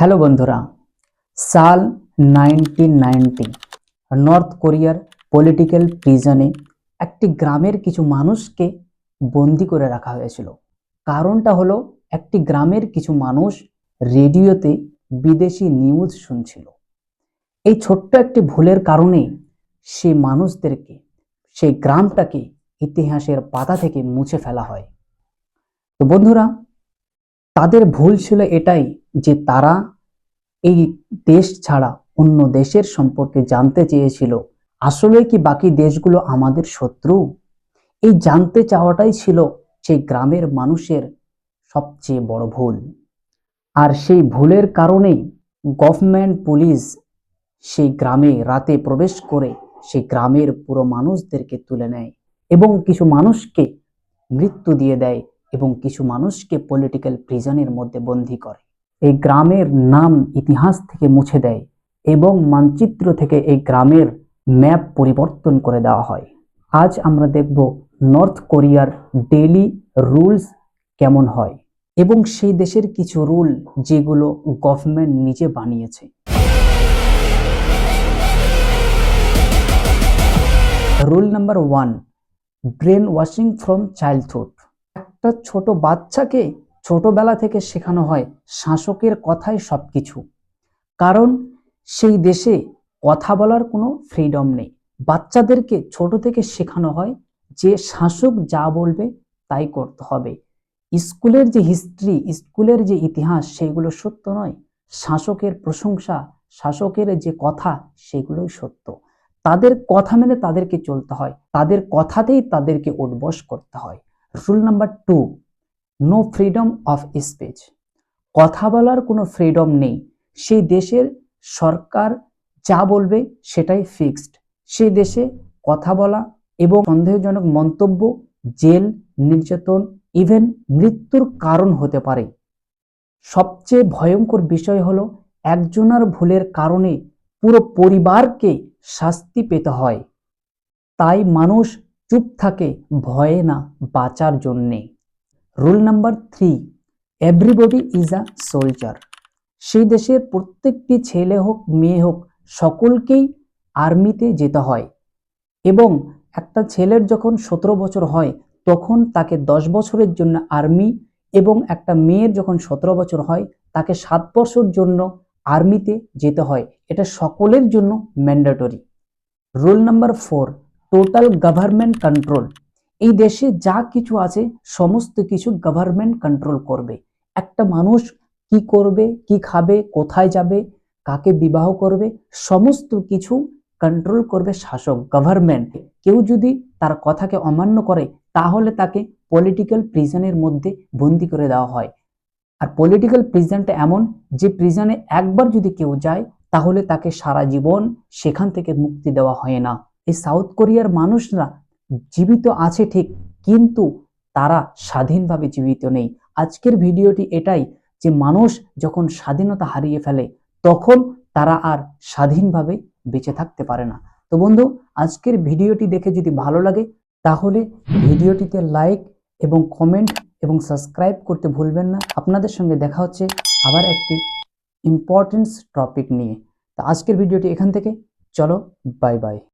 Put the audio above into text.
Hello বন্ধুরা, সাল nineteen ninety, north কোরিয়ার পলিটিক্যাল প্রিজনে একটি গ্রামের কিছু মানুষকে বন্দি করে রাখা হয়েছিল। কারণটা হলো, একটি গ্রামের কিছু মানুষ রেডিওতে বিদেশি নিউজ শুনছিল। এই ছোট্ট একটি ভুলের কারণে সেই মানুষদেরকে, সেই গ্রামটাকে ইতিহাসের পাতা থেকে মুছে ফেলা হয়। তো বন্ধুরা, তাদের ভুল ছিল এটাই যে তারা এই দেশ ছাড়া অন্য দেশের সম্পর্কে জানতে চেয়েছিল। আসলে কি বাকি দেশগুলো আমাদের শত্রু? এই জানতে চাওয়াটাই ছিল সেই গ্রামের মানুষের সবচেয়ে বড় ভুল। আর সেই ভুলের কারণেই গভর্নমেন্ট পুলিশ সেই গ্রামে রাতে প্রবেশ করে সেই গ্রামের পুরো মানুষদেরকে তুলে নেয় এবং কিছু মানুষকে মৃত্যু দিয়ে দেয় এবং কিছু মানুষকে পলিটিক্যাল প্রিজনের মধ্যে বন্দী করে। এই গ্রামের নাম ইতিহাস থেকে মুছে দেয় এবং মানচিত্র থেকে এই গ্রামের ম্যাপ পরিবর্তন করে দেওয়া হয়। আজ আমরা দেখব নর্থ কোরিয়ার ডেইলি রুলস কেমন হয় এবং সেই দেশের কিছু রুল যেগুলো গভর্নমেন্ট নিজে বানিয়েছে। Rule number one brainwashing from childhood. একটা ছোট বাচ্চাকে ছোটবেলা থেকে শেখানো হয় শাসকের কথাই সব কিছু কারণ সেই দেশে কথা বলার কোনো ফ্রিডম নেই। বাচ্চাদেরকে ছোট থেকে শেখানো হয় যে শাসক যা বলবে তাই করতে হবে। স্কুলের যে হিস্ট্রি স্কুলের যে ইতিহাস, সেগুলো সত্য নয়। শাসকের প্রশংসা, শাসকের যে কথা, সেগুলোই সত্য। তাদের কথা মেনে তাদেরকে চলতে হয়। তাদের কথাতেই তাদেরকে উদ্বস করতে হয়। Rule number two no freedom of speech কথা বলার কোনো ফ্রিডম নেই। সেই দেশের সরকার যা বলবে সেটাই ফিক্সড সেই দেশে কথা বলা এবং সন্দেহজনক মন্তব্য, জেল, নির্যাতন ইভেন মৃত্যুর কারণ হতে পারে। সবচেয়ে ভয়ঙ্কর বিষয় হলো একজনের ভুলের কারণে পুরো পরিবারকে শাস্তি পেতে হয়। তাই মানুষ চুপ থাকে, ভয়ে না, বাঁচার জন্যে। Rule number three everybody is a soldier সেই দেশের প্রত্যেকটি ছেলে হোক, মেয়ে হোক, সকলকেই আর্মিতে যেতে হয়। এবং একটা ছেলের যখন সতেরো বছর হয়, তখন তাকে দশ বছরের জন্য আর্মি এবং একটা মেয়ের যখন সতেরো বছর হয়, তাকে সাত বছর জন্য আর্মিতে যেতে হয়। এটা সকলের জন্য mandatory rule number four total government control এই দেশে যা কিছু আছে, সমস্ত কিছু গভর্নমেন্ট কন্ট্রোল করবে। একটা মানুষ কি করবে, কি খাবে, কোথায় যাবে, কাকে বিবাহ করবে, সমস্ত কিছু কন্ট্রোল করবে শাসক গভর্নমেন্ট কেউ যদি তার কথাকে অমান্য করে, তাহলে তাকে পলিটিক্যাল প্রিজনের মধ্যে বন্দি করে দেওয়া হয়। আর পলিটিক্যাল প্রিজনটা এমন যে প্রিজনে একবার যদি কেউ যায়, তাহলে তাকে সারা জীবন সেখান থেকে মুক্তি দেওয়া হয় না। এই সাউথ কোরিয়ার মানুষরা জীবিত আছে ঠিক, কিন্তু তারা স্বাধীনভাবে জীবিত নেই। আজকের ভিডিওটি এটাই যে মানুষ যখন স্বাধীনতা হারিয়ে ফেলে, তখন তারা আর স্বাধীনভাবে বেঁচে থাকতে পারে না। তো বন্ধু, আজকের ভিডিওটি দেখে যদি ভালো লাগে, তাহলে ভিডিওটিতে লাইক এবং কমেন্ট এবং সাবস্ক্রাইব করতে ভুলবেন না। আপনাদের সঙ্গে দেখা হচ্ছে আবার একটি ইম্পর্টেন্স টপিক নিয়ে। তো আজকের ভিডিওটি এখান থেকে। চলো, বাই বাই।